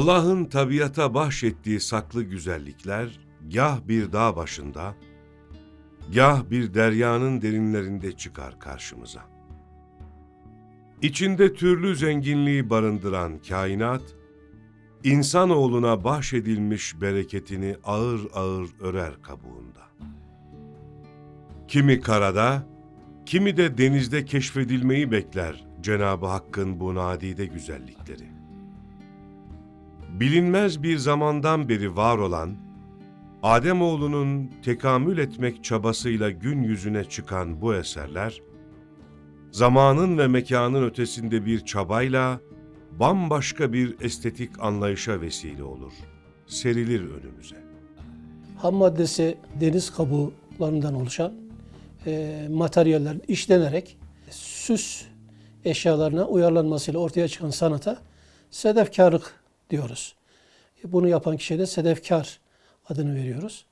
Allah'ın tabiata bahşettiği saklı güzellikler gah bir dağ başında, gah bir deryanın derinlerinde çıkar karşımıza. İçinde türlü zenginliği barındıran kainat, insanoğluna bahşedilmiş bereketini ağır ağır örer kabuğunda. Kimi karada, kimi de denizde keşfedilmeyi bekler Cenab-ı Hakk'ın bu nadide güzellikleri. Bilinmez bir zamandan beri var olan, Ademoğlunun tekamül etmek çabasıyla gün yüzüne çıkan bu eserler, zamanın ve mekanın ötesinde bir çabayla bambaşka bir estetik anlayışa vesile olur. Serilir önümüze. Ham maddesi deniz kabuklarından oluşan e, materyaller işlenerek süs eşyalarına uyarlanmasıyla ortaya çıkan sanata sedefkarlık diyoruz. E, Bunu yapan kişiye de sedefkar adını veriyoruz.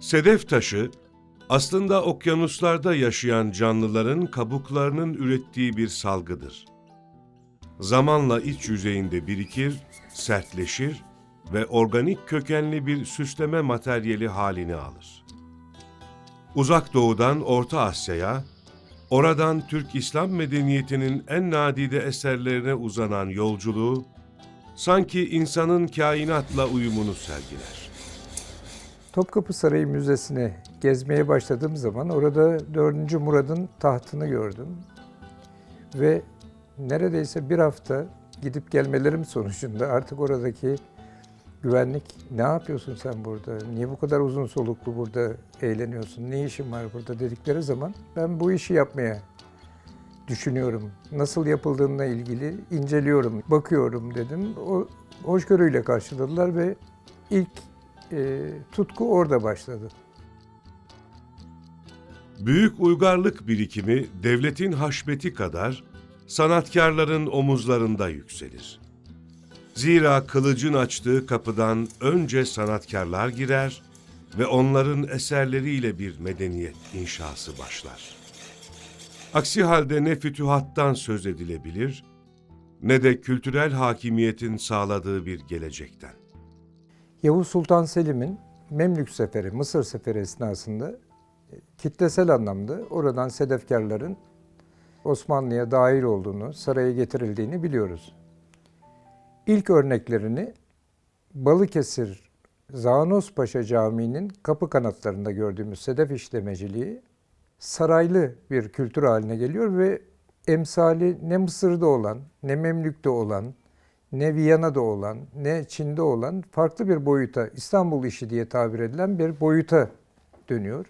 Sedef taşı, aslında okyanuslarda yaşayan canlıların kabuklarının ürettiği bir salgıdır. Zamanla iç yüzeyinde birikir, sertleşir ve organik kökenli bir süsleme materyali halini alır. Uzak Doğu'dan Orta Asya'ya, oradan Türk İslam medeniyetinin en nadide eserlerine uzanan yolculuğu, sanki insanın kainatla uyumunu sergiler. Topkapı Sarayı Müzesi'ne gezmeye başladığım zaman orada 4. Murad'ın tahtını gördüm. Ve neredeyse bir hafta gidip gelmelerim sonucunda artık oradaki güvenlik ne yapıyorsun sen burada? Niye bu kadar uzun soluklu burada eğleniyorsun? Ne işin var burada dedikleri zaman ben bu işi yapmaya düşünüyorum. Nasıl yapıldığına ilgili inceliyorum, bakıyorum dedim. O hoşgörüyle karşıladılar ve ilk e, tutku orada başladı. Büyük uygarlık birikimi devletin haşmeti kadar sanatkarların omuzlarında yükselir. Zira kılıcın açtığı kapıdan önce sanatkarlar girer ve onların eserleriyle bir medeniyet inşası başlar. Aksi halde ne fütühattan söz edilebilir ne de kültürel hakimiyetin sağladığı bir gelecekten. Yavuz Sultan Selim'in Memlük Seferi, Mısır Seferi esnasında e, kitlesel anlamda oradan sedefkarların Osmanlı'ya dahil olduğunu, saraya getirildiğini biliyoruz. İlk örneklerini Balıkesir Zanos Paşa Camii'nin kapı kanatlarında gördüğümüz sedef işlemeciliği saraylı bir kültür haline geliyor ve emsali ne Mısır'da olan, ne Memlük'te olan, ne Viyana'da olan, ne Çin'de olan farklı bir boyuta, İstanbul işi diye tabir edilen bir boyuta dönüyor.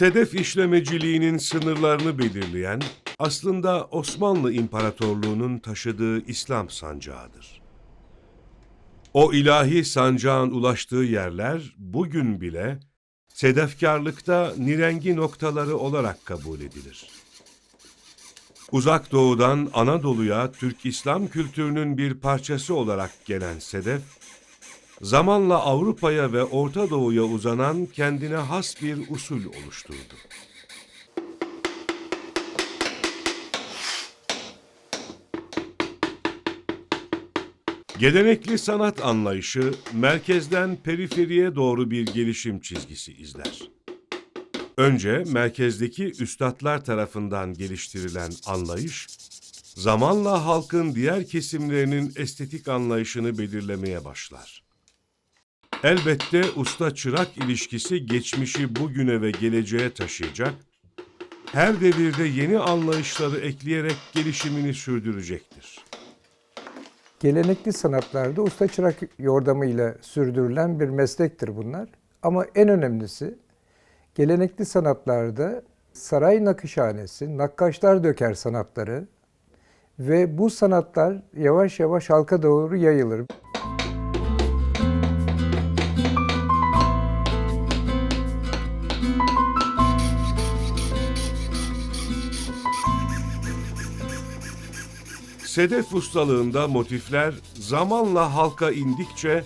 Sedef işlemeciliğinin sınırlarını belirleyen aslında Osmanlı İmparatorluğu'nun taşıdığı İslam sancağıdır. O ilahi sancağın ulaştığı yerler bugün bile sedefkarlıkta nirengi noktaları olarak kabul edilir. Uzak Doğu'dan Anadolu'ya Türk İslam kültürünün bir parçası olarak gelen sedef, zamanla Avrupa'ya ve Orta Doğu'ya uzanan kendine has bir usul oluşturdu. Gelenekli sanat anlayışı merkezden periferiye doğru bir gelişim çizgisi izler. Önce merkezdeki üstadlar tarafından geliştirilen anlayış, zamanla halkın diğer kesimlerinin estetik anlayışını belirlemeye başlar. Elbette usta-çırak ilişkisi geçmişi bugüne ve geleceğe taşıyacak, her devirde yeni anlayışları ekleyerek gelişimini sürdürecektir. Gelenekli sanatlarda usta çırak yordamıyla sürdürülen bir meslektir bunlar. Ama en önemlisi gelenekli sanatlarda saray nakışhanesi, nakkaşlar döker sanatları ve bu sanatlar yavaş yavaş halka doğru yayılır. Sedef ustalığında motifler zamanla halka indikçe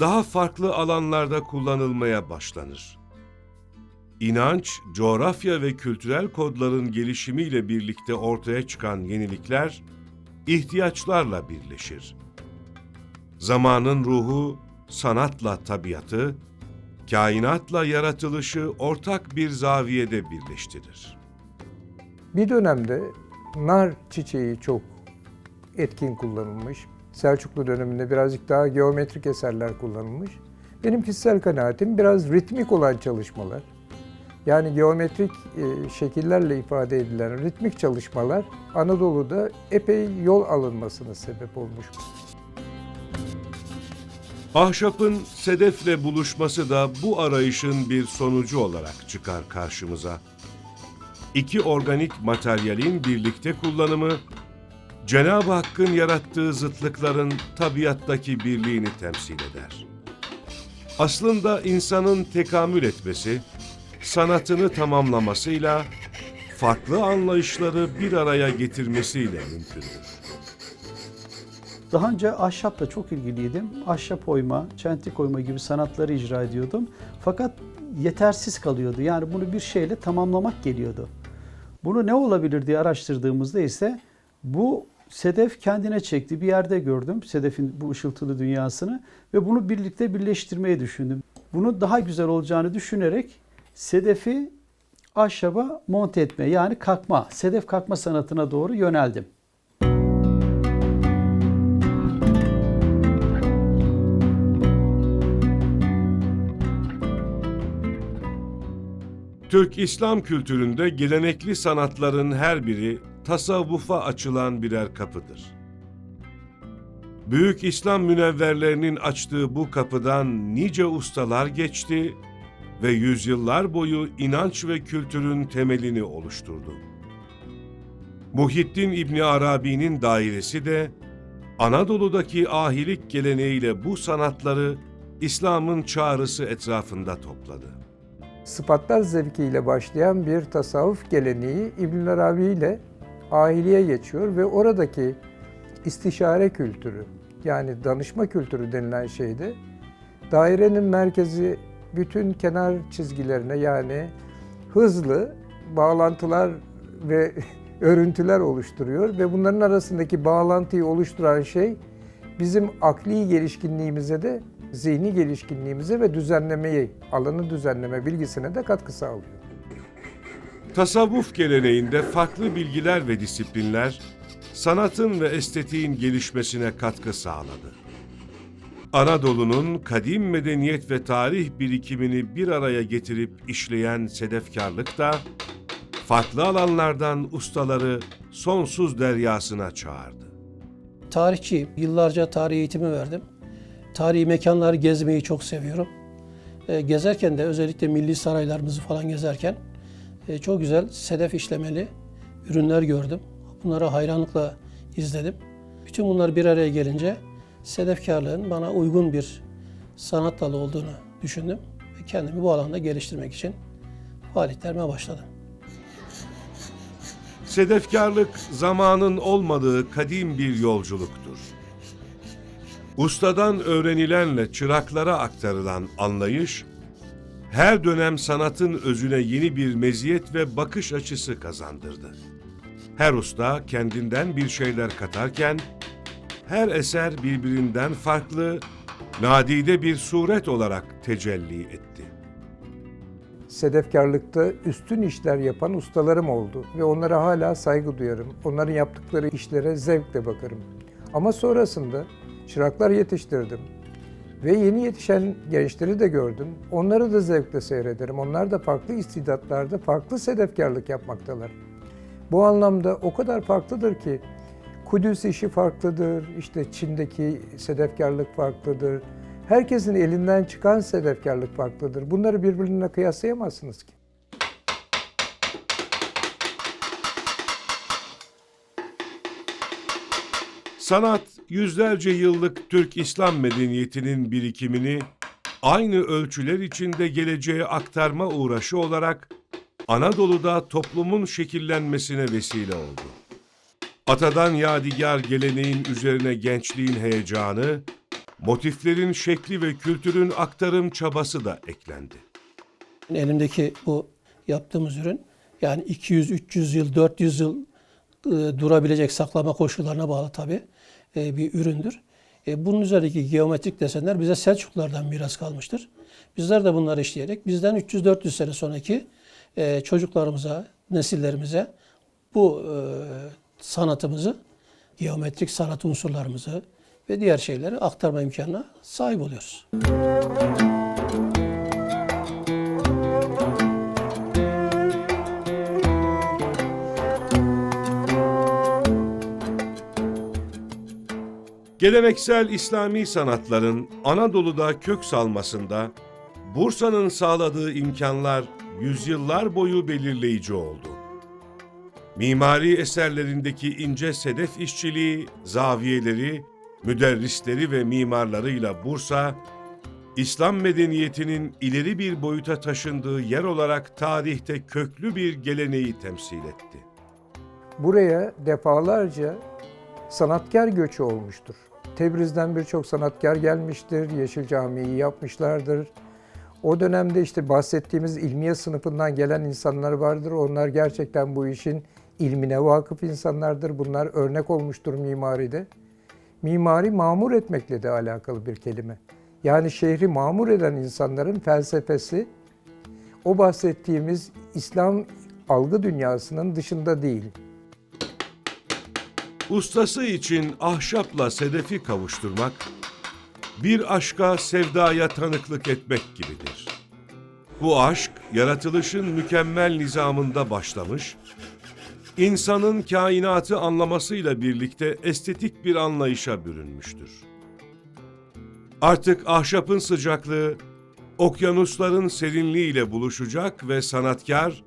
daha farklı alanlarda kullanılmaya başlanır. İnanç, coğrafya ve kültürel kodların gelişimiyle birlikte ortaya çıkan yenilikler, ihtiyaçlarla birleşir. Zamanın ruhu, sanatla tabiatı, kainatla yaratılışı ortak bir zaviyede birleştirir. Bir dönemde nar çiçeği çok etkin kullanılmış. Selçuklu döneminde birazcık daha geometrik eserler kullanılmış. Benim kişisel kanaatim biraz ritmik olan çalışmalar. Yani geometrik e, şekillerle ifade edilen ritmik çalışmalar Anadolu'da epey yol alınmasına sebep olmuş. Ahşapın sedefle buluşması da bu arayışın bir sonucu olarak çıkar karşımıza. İki organik materyalin birlikte kullanımı, Cenab-ı Hakk'ın yarattığı zıtlıkların tabiattaki birliğini temsil eder. Aslında insanın tekamül etmesi, sanatını tamamlamasıyla, farklı anlayışları bir araya getirmesiyle mümkündür. Daha önce ahşapla çok ilgiliydim. Ahşap oyma, çentik oyma gibi sanatları icra ediyordum. Fakat yetersiz kalıyordu. Yani bunu bir şeyle tamamlamak geliyordu. Bunu ne olabilir diye araştırdığımızda ise bu sedef kendine çekti. Bir yerde gördüm sedefin bu ışıltılı dünyasını ve bunu birlikte birleştirmeyi düşündüm. Bunu daha güzel olacağını düşünerek sedefi ahşaba monte etme yani kalkma, sedef kalkma sanatına doğru yöneldim. Türk İslam kültüründe gelenekli sanatların her biri tasavvufa açılan birer kapıdır. Büyük İslam münevverlerinin açtığı bu kapıdan nice ustalar geçti ve yüzyıllar boyu inanç ve kültürün temelini oluşturdu. Muhittin İbni Arabi'nin dairesi de Anadolu'daki ahilik geleneğiyle bu sanatları İslam'ın çağrısı etrafında topladı. Sıfatlar zevkiyle başlayan bir tasavvuf geleneği İbn Arabi ile ahiliye geçiyor ve oradaki istişare kültürü yani danışma kültürü denilen şeyde dairenin merkezi bütün kenar çizgilerine yani hızlı bağlantılar ve örüntüler oluşturuyor ve bunların arasındaki bağlantıyı oluşturan şey bizim akli gelişkinliğimize de zihni gelişkinliğimize ve düzenlemeyi, alanı düzenleme bilgisine de katkı sağlıyor. Tasavvuf geleneğinde farklı bilgiler ve disiplinler sanatın ve estetiğin gelişmesine katkı sağladı. Anadolu'nun kadim medeniyet ve tarih birikimini bir araya getirip işleyen sedefkarlık da farklı alanlardan ustaları sonsuz deryasına çağırdı. Tarihçiyim. Yıllarca tarih eğitimi verdim. Tarihi mekanları gezmeyi çok seviyorum. E, gezerken de özellikle milli saraylarımızı falan gezerken e, çok güzel sedef işlemeli ürünler gördüm. Bunlara hayranlıkla izledim. Bütün bunlar bir araya gelince sedefkarlığın bana uygun bir sanat dalı olduğunu düşündüm ve kendimi bu alanda geliştirmek için faaliyetlerime başladım. Sedefkarlık zamanın olmadığı kadim bir yolculuktur. Ustadan öğrenilenle çıraklara aktarılan anlayış, her dönem sanatın özüne yeni bir meziyet ve bakış açısı kazandırdı. Her usta kendinden bir şeyler katarken, her eser birbirinden farklı, nadide bir suret olarak tecelli etti. Sedefkarlıkta üstün işler yapan ustalarım oldu ve onlara hala saygı duyarım. Onların yaptıkları işlere zevkle bakarım. Ama sonrasında çıraklar yetiştirdim ve yeni yetişen gençleri de gördüm. Onları da zevkle seyrederim. Onlar da farklı istidatlarda farklı sedefkarlık yapmaktalar. Bu anlamda o kadar farklıdır ki Kudüs işi farklıdır, işte Çin'deki sedefkarlık farklıdır. Herkesin elinden çıkan sedefkarlık farklıdır. Bunları birbirine kıyaslayamazsınız ki. Sanat, yüzlerce yıllık Türk İslam medeniyetinin birikimini aynı ölçüler içinde geleceğe aktarma uğraşı olarak Anadolu'da toplumun şekillenmesine vesile oldu. Atadan yadigar geleneğin üzerine gençliğin heyecanı, motiflerin şekli ve kültürün aktarım çabası da eklendi. Elimdeki bu yaptığımız ürün yani 200, 300 yıl, 400 yıl e, durabilecek saklama koşullarına bağlı tabii bir üründür. E, bunun üzerindeki geometrik desenler bize Selçuklulardan miras kalmıştır. Bizler de bunları işleyerek bizden 300-400 sene sonraki e, çocuklarımıza, nesillerimize bu e, sanatımızı, geometrik sanat unsurlarımızı ve diğer şeyleri aktarma imkanına sahip oluyoruz. Geleneksel İslami sanatların Anadolu'da kök salmasında Bursa'nın sağladığı imkanlar yüzyıllar boyu belirleyici oldu. Mimari eserlerindeki ince sedef işçiliği, zaviyeleri, müderrisleri ve mimarlarıyla Bursa, İslam medeniyetinin ileri bir boyuta taşındığı yer olarak tarihte köklü bir geleneği temsil etti. Buraya defalarca sanatkar göçü olmuştur. Tebriz'den birçok sanatkar gelmiştir, Yeşil Camii'yi yapmışlardır. O dönemde işte bahsettiğimiz ilmiye sınıfından gelen insanlar vardır. Onlar gerçekten bu işin ilmine vakıf insanlardır. Bunlar örnek olmuştur mimaride. Mimari mamur etmekle de alakalı bir kelime. Yani şehri mamur eden insanların felsefesi o bahsettiğimiz İslam algı dünyasının dışında değil. Ustası için ahşapla sedefi kavuşturmak, bir aşka sevdaya tanıklık etmek gibidir. Bu aşk, yaratılışın mükemmel nizamında başlamış, insanın kainatı anlamasıyla birlikte estetik bir anlayışa bürünmüştür. Artık ahşapın sıcaklığı, okyanusların serinliğiyle buluşacak ve sanatkar,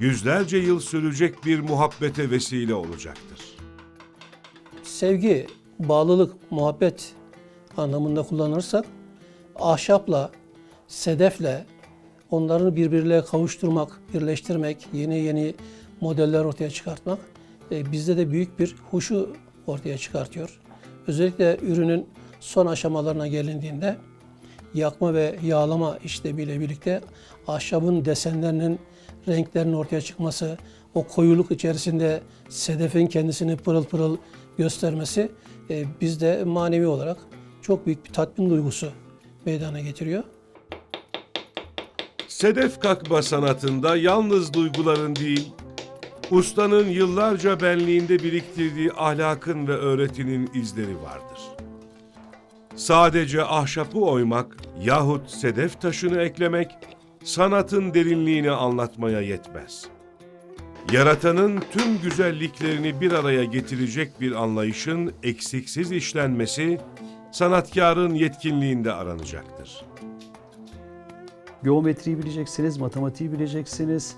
yüzlerce yıl sürecek bir muhabbete vesile olacaktır. Sevgi, bağlılık, muhabbet anlamında kullanırsak ahşapla, sedefle onları birbirine kavuşturmak, birleştirmek, yeni yeni modeller ortaya çıkartmak e, bizde de büyük bir huşu ortaya çıkartıyor. Özellikle ürünün son aşamalarına gelindiğinde yakma ve yağlama işlemiyle birlikte ahşabın desenlerinin renklerinin ortaya çıkması, o koyuluk içerisinde sedefin kendisini pırıl pırıl göstermesi e, bizde manevi olarak çok büyük bir tatmin duygusu meydana getiriyor. Sedef kakma sanatında yalnız duyguların değil, ustanın yıllarca benliğinde biriktirdiği ahlakın ve öğretinin izleri vardır. Sadece ahşapı oymak yahut sedef taşını eklemek sanatın derinliğini anlatmaya yetmez. Yaratanın tüm güzelliklerini bir araya getirecek bir anlayışın eksiksiz işlenmesi sanatkarın yetkinliğinde aranacaktır. Geometriyi bileceksiniz, matematiği bileceksiniz,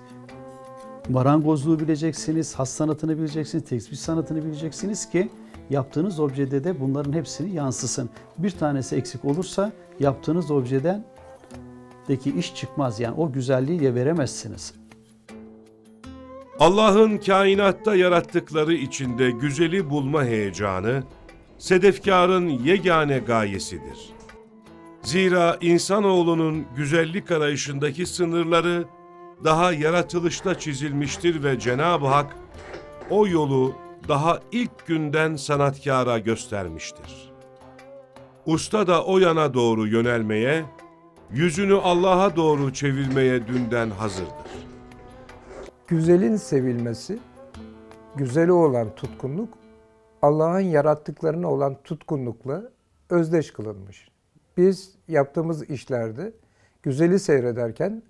marangozluğu bileceksiniz, has sanatını bileceksiniz, tekstil sanatını bileceksiniz ki yaptığınız objede de bunların hepsini yansısın. Bir tanesi eksik olursa yaptığınız objeden deki iş çıkmaz. Yani o güzelliği de veremezsiniz. Allah'ın kainatta yarattıkları içinde güzeli bulma heyecanı, sedefkarın yegane gayesidir. Zira insanoğlunun güzellik arayışındaki sınırları daha yaratılışta çizilmiştir ve Cenab-ı Hak o yolu daha ilk günden sanatkara göstermiştir. Usta da o yana doğru yönelmeye, yüzünü Allah'a doğru çevirmeye dünden hazırdır. Güzelin sevilmesi, güzeli olan tutkunluk, Allah'ın yarattıklarına olan tutkunlukla özdeş kılınmış. Biz yaptığımız işlerde güzeli seyrederken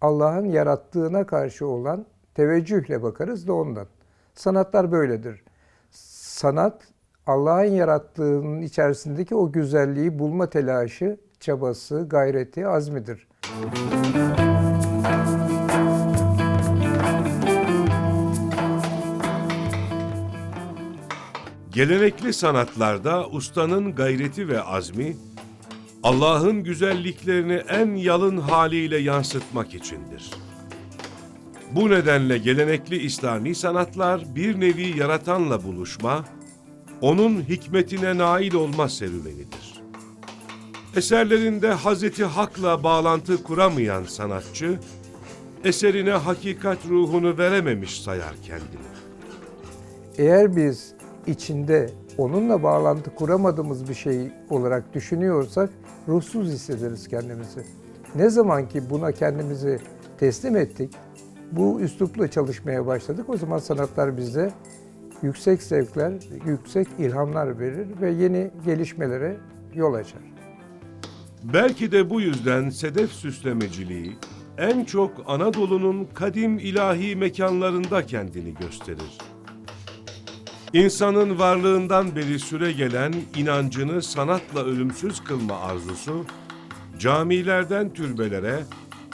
Allah'ın yarattığına karşı olan teveccühle bakarız da ondan. Sanatlar böyledir. Sanat Allah'ın yarattığının içerisindeki o güzelliği bulma telaşı, çabası, gayreti, azmidir. Gelenekli sanatlarda ustanın gayreti ve azmi, Allah'ın güzelliklerini en yalın haliyle yansıtmak içindir. Bu nedenle gelenekli İslami sanatlar bir nevi yaratanla buluşma, onun hikmetine nail olma serüvenidir. Eserlerinde Hazreti Hak'la bağlantı kuramayan sanatçı, eserine hakikat ruhunu verememiş sayar kendini. Eğer biz içinde onunla bağlantı kuramadığımız bir şey olarak düşünüyorsak ruhsuz hissederiz kendimizi. Ne zaman ki buna kendimizi teslim ettik, bu üslupla çalışmaya başladık. O zaman sanatlar bize yüksek zevkler, yüksek ilhamlar verir ve yeni gelişmelere yol açar. Belki de bu yüzden sedef süslemeciliği en çok Anadolu'nun kadim ilahi mekanlarında kendini gösterir. İnsanın varlığından beri süre gelen inancını sanatla ölümsüz kılma arzusu, camilerden türbelere,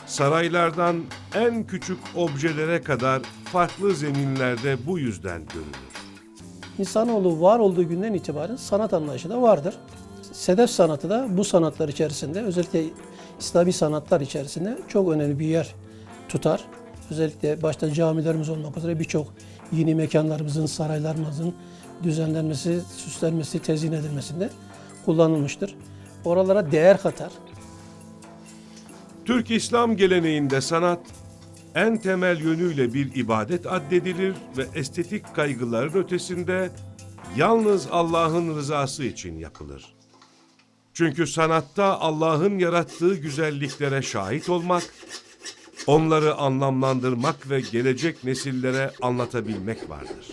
saraylardan en küçük objelere kadar farklı zeminlerde bu yüzden görülür. İnsanoğlu var olduğu günden itibaren sanat anlayışı da vardır. Sedef sanatı da bu sanatlar içerisinde özellikle İslami sanatlar içerisinde çok önemli bir yer tutar. Özellikle başta camilerimiz olmak üzere birçok yeni mekanlarımızın, saraylarımızın düzenlenmesi, süslenmesi, tezyin edilmesinde kullanılmıştır. Oralara değer katar. Türk İslam geleneğinde sanat en temel yönüyle bir ibadet addedilir ve estetik kaygıların ötesinde yalnız Allah'ın rızası için yapılır. Çünkü sanatta Allah'ın yarattığı güzelliklere şahit olmak, onları anlamlandırmak ve gelecek nesillere anlatabilmek vardır.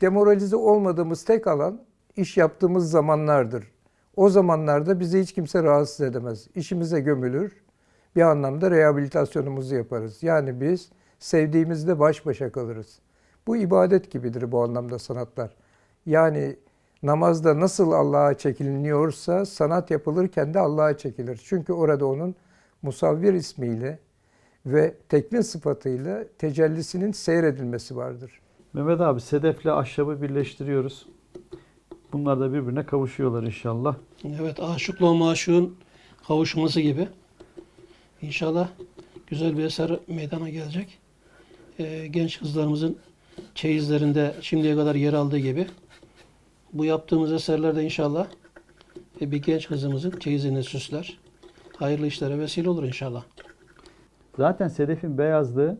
Demoralize olmadığımız tek alan iş yaptığımız zamanlardır. O zamanlarda bizi hiç kimse rahatsız edemez. İşimize gömülür, bir anlamda rehabilitasyonumuzu yaparız. Yani biz sevdiğimizle baş başa kalırız. Bu ibadet gibidir bu anlamda sanatlar. Yani namazda nasıl Allah'a çekiliniyorsa sanat yapılırken de Allah'a çekilir. Çünkü orada onun musavvir ismiyle ve tekvin sıfatıyla tecellisinin seyredilmesi vardır. Mehmet abi sedefle ahşabı birleştiriyoruz. Bunlar da birbirine kavuşuyorlar inşallah. Evet, aşıkla maşuğun kavuşması gibi. İnşallah güzel bir eser meydana gelecek. Ee, genç kızlarımızın çeyizlerinde şimdiye kadar yer aldığı gibi bu yaptığımız eserlerde inşallah e, bir genç kızımızın çeyizini süsler. Hayırlı işlere vesile olur inşallah. Zaten sedefin beyazlığı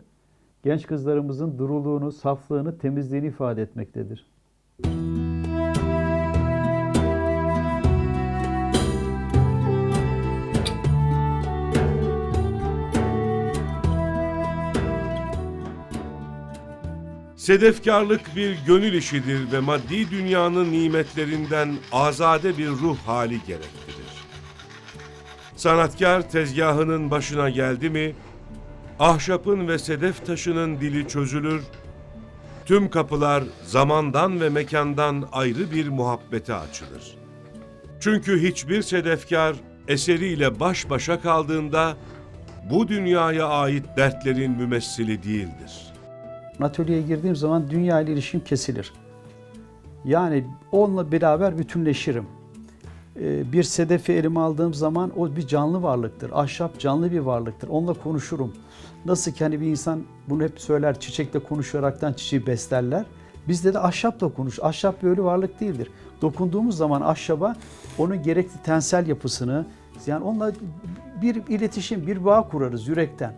genç kızlarımızın duruluğunu, saflığını, temizliğini ifade etmektedir. Sedefkarlık bir gönül işidir ve maddi dünyanın nimetlerinden azade bir ruh hali gerektirir. Sanatkar tezgahının başına geldi mi, ahşapın ve sedef taşının dili çözülür, tüm kapılar zamandan ve mekandan ayrı bir muhabbete açılır. Çünkü hiçbir sedefkar eseriyle baş başa kaldığında bu dünyaya ait dertlerin mümessili değildir.'' Atölyeye girdiğim zaman dünya ile ilişkim kesilir. Yani onunla beraber bütünleşirim. Ee, Bir sedefi elime aldığım zaman o bir canlı varlıktır. Ahşap canlı bir varlıktır. Onunla konuşurum. Nasıl ki hani bir insan bunu hep söyler çiçekle konuşaraktan çiçeği beslerler. Bizde de ahşapla konuş. Ahşap böyle varlık değildir. Dokunduğumuz zaman ahşaba onun gerekli tensel yapısını yani onunla bir iletişim, bir bağ kurarız yürekten.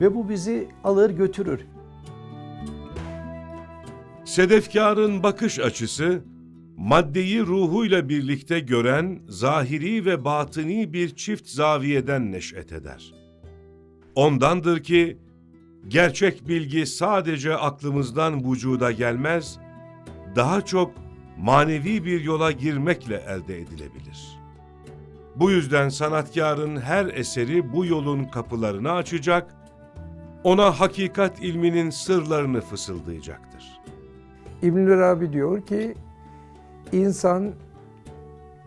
Ve bu bizi alır götürür. Sedefkarın bakış açısı, maddeyi ruhuyla birlikte gören zahiri ve batıni bir çift zaviyeden neş'et eder. Ondandır ki, gerçek bilgi sadece aklımızdan vücuda gelmez, daha çok manevi bir yola girmekle elde edilebilir. Bu yüzden sanatkarın her eseri bu yolun kapılarını açacak, ona hakikat ilminin sırlarını fısıldayacaktır. İbn Arabi diyor ki insan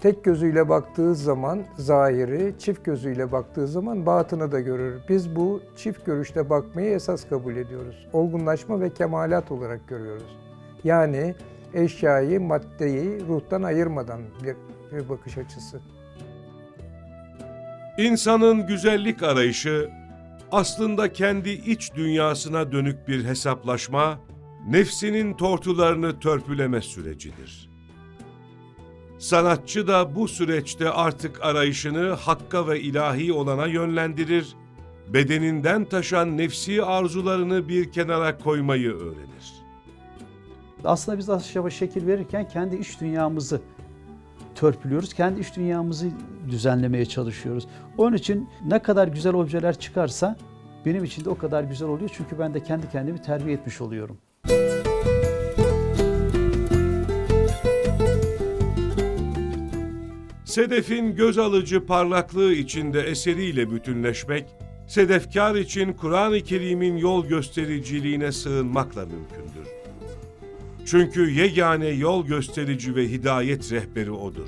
tek gözüyle baktığı zaman zahiri, çift gözüyle baktığı zaman batını da görür. Biz bu çift görüşte bakmayı esas kabul ediyoruz. Olgunlaşma ve kemalat olarak görüyoruz. Yani eşyayı, maddeyi ruhtan ayırmadan bir, bir bakış açısı. İnsanın güzellik arayışı aslında kendi iç dünyasına dönük bir hesaplaşma, nefsinin tortularını törpüleme sürecidir. Sanatçı da bu süreçte artık arayışını hakka ve ilahi olana yönlendirir, bedeninden taşan nefsi arzularını bir kenara koymayı öğrenir. Aslında biz ahşaba şekil verirken kendi iç dünyamızı törpülüyoruz. Kendi iç dünyamızı düzenlemeye çalışıyoruz. Onun için ne kadar güzel objeler çıkarsa benim için de o kadar güzel oluyor. Çünkü ben de kendi kendimi terbiye etmiş oluyorum. Sedef'in göz alıcı parlaklığı içinde eseriyle bütünleşmek, sedefkar için Kur'an-ı Kerim'in yol göstericiliğine sığınmakla mümkündür. Çünkü yegane yol gösterici ve hidayet rehberi O'dur.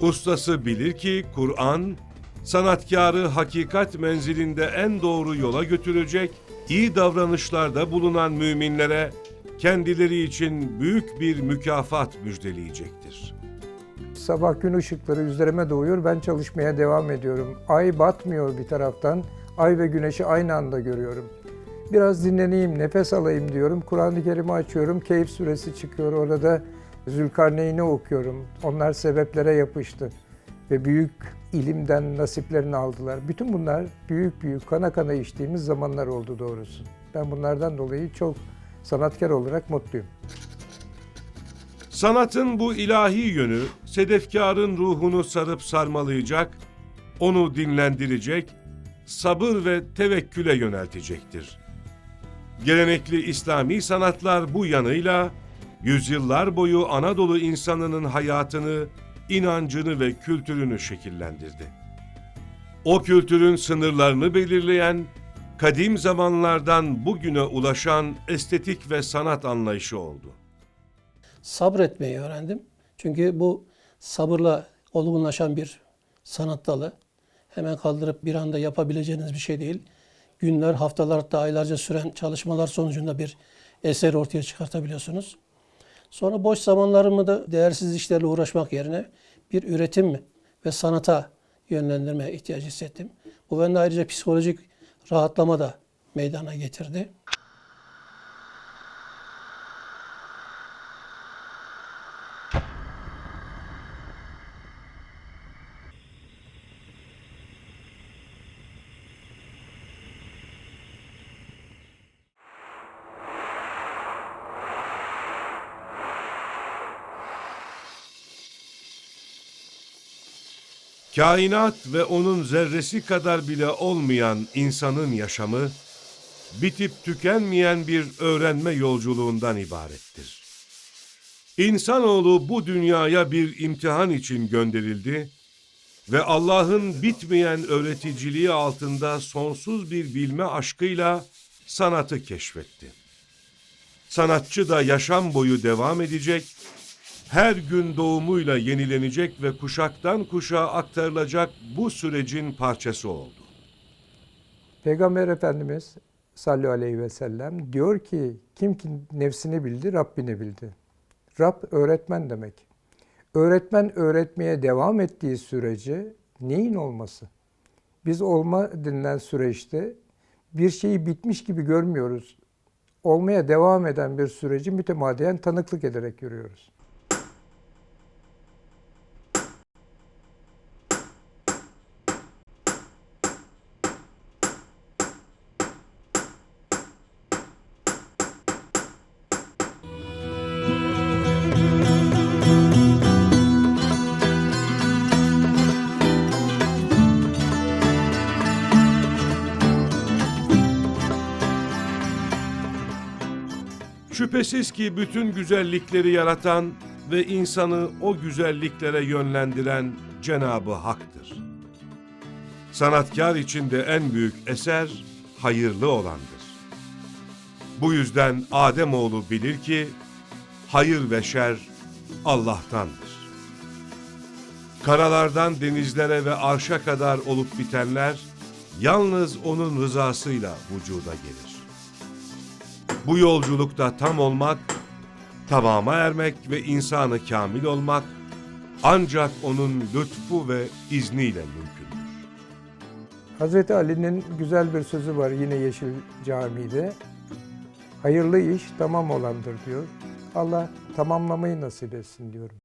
Ustası bilir ki Kur'an, sanatkarı hakikat menzilinde en doğru yola götürecek, iyi davranışlarda bulunan müminlere kendileri için büyük bir mükafat müjdeleyecektir. Sabah gün ışıkları üzerime doğuyor, ben çalışmaya devam ediyorum. Ay batmıyor bir taraftan, ay ve güneşi aynı anda görüyorum. Biraz dinleneyim, nefes alayım diyorum. Kur'an-ı Kerim'i açıyorum, Keyif suresi çıkıyor. Orada Zülkarneyn'i okuyorum. Onlar sebeplere yapıştı ve büyük ilimden nasiplerini aldılar. Bütün bunlar büyük büyük kana kana içtiğimiz zamanlar oldu doğrusu. Ben bunlardan dolayı çok sanatkar olarak mutluyum. Sanatın bu ilahi yönü sedefkarın ruhunu sarıp sarmalayacak, onu dinlendirecek, sabır ve tevekküle yöneltecektir. Gelenekli İslami sanatlar bu yanıyla yüzyıllar boyu Anadolu insanının hayatını, inancını ve kültürünü şekillendirdi. O kültürün sınırlarını belirleyen, kadim zamanlardan bugüne ulaşan estetik ve sanat anlayışı oldu. Sabretmeyi öğrendim. Çünkü bu sabırla olgunlaşan bir sanat dalı. Hemen kaldırıp bir anda yapabileceğiniz bir şey değil. Günler, haftalar hatta aylarca süren çalışmalar sonucunda bir eser ortaya çıkartabiliyorsunuz. Sonra boş zamanlarımı da değersiz işlerle uğraşmak yerine bir üretim ve sanata yönlendirme ihtiyacı hissettim. Bu bende ayrıca psikolojik rahatlama da meydana getirdi. Kainat ve onun zerresi kadar bile olmayan insanın yaşamı, bitip tükenmeyen bir öğrenme yolculuğundan ibarettir. İnsanoğlu bu dünyaya bir imtihan için gönderildi ve Allah'ın bitmeyen öğreticiliği altında sonsuz bir bilme aşkıyla sanatı keşfetti. Sanatçı da yaşam boyu devam edecek her gün doğumuyla yenilenecek ve kuşaktan kuşağa aktarılacak bu sürecin parçası oldu. Peygamber Efendimiz sallallahu aleyhi ve sellem diyor ki kim ki nefsini bildi Rabbini bildi. Rab öğretmen demek. Öğretmen öğretmeye devam ettiği sürece neyin olması? Biz olma denilen süreçte bir şeyi bitmiş gibi görmüyoruz. Olmaya devam eden bir süreci mütemadiyen tanıklık ederek görüyoruz. Şüphesiz ki bütün güzellikleri yaratan ve insanı o güzelliklere yönlendiren Cenabı Hak'tır. Sanatkar içinde en büyük eser hayırlı olandır. Bu yüzden Ademoğlu bilir ki hayır ve şer Allah'tandır. Karalardan denizlere ve arşa kadar olup bitenler yalnız onun rızasıyla vücuda gelir. Bu yolculukta tam olmak, tamama ermek ve insanı kamil olmak ancak onun lütfu ve izniyle mümkündür. Hazreti Ali'nin güzel bir sözü var yine Yeşil Camii'de. Hayırlı iş tamam olandır diyor. Allah tamamlamayı nasip etsin diyorum.